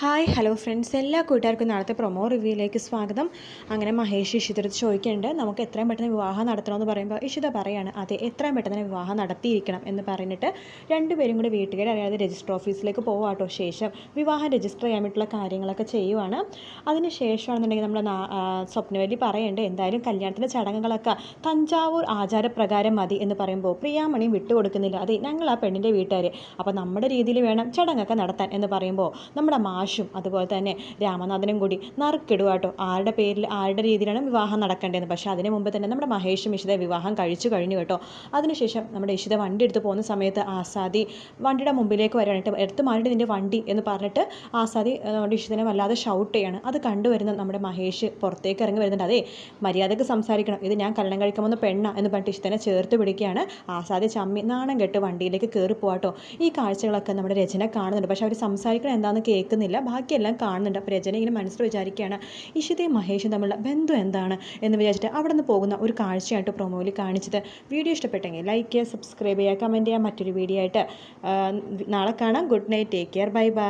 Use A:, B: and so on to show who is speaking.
A: Hi hello friends എല്ലാ കൂട്ടുകാർക്കും നാളത്തെ പ്രൊമോ റിവ്യൂയിലേക്ക് സ്വാഗതം. അങ്ങനെ മഹേഷ് ഇഷിതടുത്ത് ചോദിക്കുന്നുണ്ട് നമുക്ക് എത്രയും പെട്ടെന്ന് വിവാഹം നടത്തണമെന്ന് പറയുമ്പോൾ ഇഷിത പറയാണ് അതെ എത്രയും പെട്ടെന്ന് വിവാഹം നടത്തിയിരിക്കണം എന്ന് പറഞ്ഞിട്ട് രണ്ടുപേരും കൂടി വീട്ടുകാർ അറിയാതെ രജിസ്റ്റർ ഓഫീസിലേക്ക് പോവാട്ടോ ശേഷം വിവാഹം രജിസ്റ്റർ ചെയ്യാൻ വേണ്ടിയിട്ടുള്ള കാര്യങ്ങളൊക്കെ ചെയ്യുവാണ്. അതിന് ശേഷമാണെന്നുണ്ടെങ്കിൽ നമ്മുടെ സ്വപ്നവലി പറയേണ്ടത് എന്തായാലും കല്യാണത്തിന്റെ ചടങ്ങുകളൊക്കെ തഞ്ചാവൂർ ആചാരപ്രകാരം മതി എന്ന് പറയുമ്പോൾ പ്രിയാമണി വിട്ടുകൊടുക്കുന്നില്ല അതെ ഞങ്ങൾ ആ പെണ്ണിന്റെ വീട്ടുകാർ അപ്പോൾ നമ്മുടെ രീതിയിൽ വേണം ചടങ്ങൊക്കെ നടത്താൻ എന്ന് പറയുമ്പോൾ നമ്മുടെ മാഷും അതുപോലെ തന്നെ രാമനാഥനും കൂടി നറുക്കിടുക കേട്ടോ ആരുടെ പേരിൽ ആരുടെ രീതിയിലാണ് വിവാഹം നടക്കേണ്ടതെന്ന്. പക്ഷേ അതിന് മുമ്പ് തന്നെ നമ്മുടെ മഹേഷും ഇഷിത വിവാഹം കഴിച്ചു കഴിഞ്ഞു കേട്ടോ. അതിനുശേഷം നമ്മുടെ ഇഷിത വണ്ടി എടുത്ത് പോകുന്ന സമയത്ത് ആസാദി വണ്ടിയുടെ മുമ്പിലേക്ക് വരികയായിട്ട് എടുത്ത് മാറിയിട്ട് നിന്റെ വണ്ടി എന്ന് പറഞ്ഞിട്ട് ആസാദി നമ്മുടെ ഇഷിതനെ വല്ലാതെ ഷൗട്ട് ചെയ്യാണ്. അത് കണ്ടുവരുന്ന നമ്മുടെ മഹേഷ് പുറത്തേക്ക് ഇറങ്ങി വരുന്നുണ്ട്. അതേ മര്യാദയ്ക്ക് സംസാരിക്കണം. ഇത് ഞാൻ കല്യാണം കഴിക്കുമെന്ന് പെണ്ണ എന്ന് പറഞ്ഞിട്ട് ഇഷിതനെ ചേർത്ത് പിടിക്കുകയാണ്. ആസാദി ചമ്മി നാണം കെട്ട് വണ്ടിയിലേക്ക് കയറി പോവാട്ടോ. ഈ കാഴ്ചകളൊക്കെ നമ്മുടെ രചന കാണുന്നുണ്ട്. പക്ഷെ അവർ സംസാരിക്കണം എന്താണെന്ന് കേൾക്കുന്നില്ല. ബാക്കിയെല്ലാം കാണുന്നുണ്ട്. അപ്പോൾ രചന ഇങ്ങനെ മനസ്സിൽ വിചാരിക്കുകയാണ് ഇഷിതയും മഹേഷും തമ്മിലുള്ള ബന്ധം എന്താണ്? എന്ന് വിചാരിച്ചിട്ട് അവിടെ നിന്ന് പോകുന്ന ഒരു കാഴ്ചയായിട്ട് പ്രൊമോയിൽ കാണിച്ചത്. വീഡിയോ ഇഷ്ടപ്പെട്ടെങ്കിൽ ലൈക്ക് ചെയ്യുക സബ്സ്ക്രൈബ് ചെയ്യുക കമന്റ് ചെയ്യുക. മറ്റൊരു വീഡിയോ ആയിട്ട് നാളെ കാണാം. Good night take care bye bye